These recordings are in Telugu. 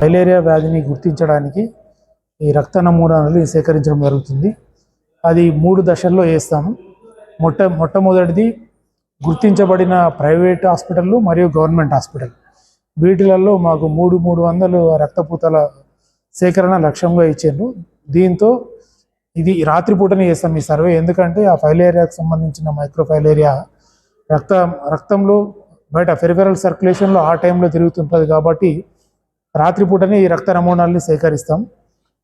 ఫైలేరియా వ్యాధిని గుర్తించడానికి ఈ రక్త నమూనాలు సేకరించడం జరుగుతుంది. అది మూడు దశల్లో వేస్తాము మొట్ట మొట్టమొదటిది గుర్తించబడిన ప్రైవేట్ హాస్పిటళ్ళు మరియు గవర్నమెంట్ హాస్పిటల్. వీటిలలో మాకు మూడు మూడు వందలు రక్తపూతల సేకరణ లక్ష్యంగా ఇచ్చిండ్రు. దీంతో ఇది రాత్రిపూటనే చేస్తాం ఈ సర్వే. ఎందుకంటే ఆ ఫైలేరియాకు సంబంధించిన మైక్రోఫైలేరియా రక్త రక్తంలో బయట ఫెరిఫెరల్ సర్క్యులేషన్లో ఆ టైంలో తిరుగుతుంటుంది కాబట్టి రాత్రిపూటనే ఈ రక్త నమూనాల్ని సేకరిస్తాం.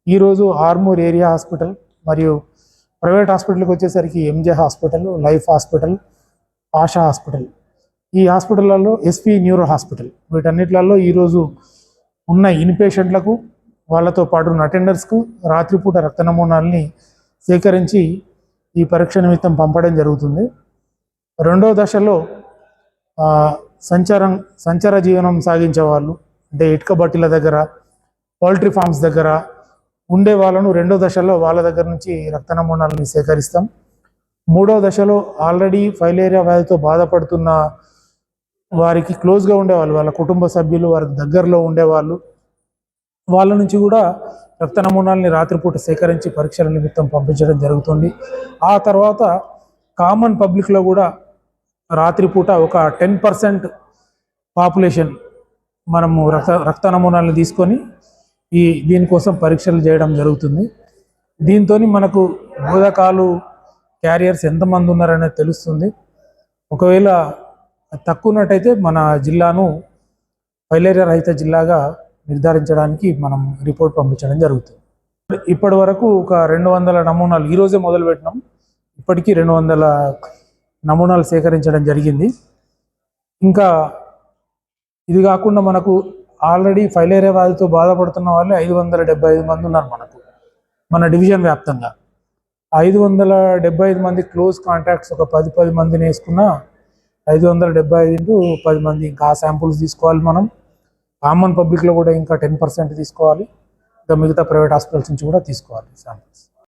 ఈరోజు ఆర్మూర్ ఏరియా హాస్పిటల్ మరియు ప్రైవేట్ హాస్పిటల్కి వచ్చేసరికి MJ hospital life hospital Asha hospital. ఈ హాస్పిటల్లలో ఎస్పీ న్యూరో హాస్పిటల్. వీటన్నిటిలలో ఈరోజు ఉన్న ఇన్పేషెంట్లకు వాళ్ళతో పాటు ఉన్న అటెండర్స్కు రాత్రిపూట రక్త నమూనాల్ని సేకరించి ఈ పరీక్ష నిమిత్తం పంపడం జరుగుతుంది. రెండో దశలో సంచారం సంచార జీవనం సాగించే వాళ్ళు అంటే ఇటుక బట్టీల దగ్గర పౌల్ట్రీ ఫార్మ్స్ దగ్గర ఉండే వాళ్ళను రెండో దశలో వాళ్ళ దగ్గర నుంచి రక్త నమూనాలని సేకరిస్తాం. మూడో దశలో ఆల్రెడీ ఫైలేరియా వ్యాధితో బాధపడుతున్న వారికి క్లోజ్గా ఉండేవాళ్ళు వాళ్ళ కుటుంబ సభ్యులు వారికి దగ్గరలో ఉండేవాళ్ళు వాళ్ళ నుంచి కూడా రక్త నమూనాల్ని రాత్రిపూట సేకరించి పరీక్షల నిమిత్తం పంపించడం జరుగుతుంది. ఆ తర్వాత కామన్ పబ్లిక్లో కూడా రాత్రిపూట ఒక టెన్ పర్సెంట్ పాపులేషన్ మనము రక్త రక్త నమూనాలను తీసుకొని ఈ దీనికోసం పరీక్షలు చేయడం జరుగుతుంది. దీంతో మనకు బోధకాలు క్యారియర్స్ ఎంతమంది ఉన్నారనేది తెలుస్తుంది. ఒకవేళ తక్కువ ఉన్నట్టయితే మన జిల్లాను ఫైలేరియా రహిత జిల్లాగా నిర్ధారించడానికి మనం రిపోర్ట్ పంపించడం జరుగుతుంది. ఇప్పటి వరకు ఒక రెండు వందల నమూనాలు ఈరోజే మొదలు పెట్టినాం ఇప్పటికీ రెండు వందల నమూనాలు సేకరించడం జరిగింది. ఇంకా ఇది కాకుండా మనకు ఆల్రెడీ ఫైలేరియా వ్యాధితో బాధపడుతున్న వాళ్ళు ఐదు వందల డెబ్బై ఐదు మంది ఉన్నారు మనకు మన డివిజన్ వ్యాప్తంగా. ఐదు వందల డెబ్బై ఐదు మంది క్లోజ్ కాంటాక్ట్స్ ఒక పది పది మందిని వేసుకున్న ఐదు వందల డెబ్బై ఐదు ఇంటూ పది మంది ఇంకా ఆ శాంపుల్స్ తీసుకోవాలి మనం. కామన్ పబ్లిక్లో కూడా ఇంకా టెన్ పర్సెంట్ తీసుకోవాలి. ఇంకా మిగతా ప్రైవేట్ హాస్పిటల్స్ నుంచి కూడా తీసుకోవాలి శాంపుల్స్.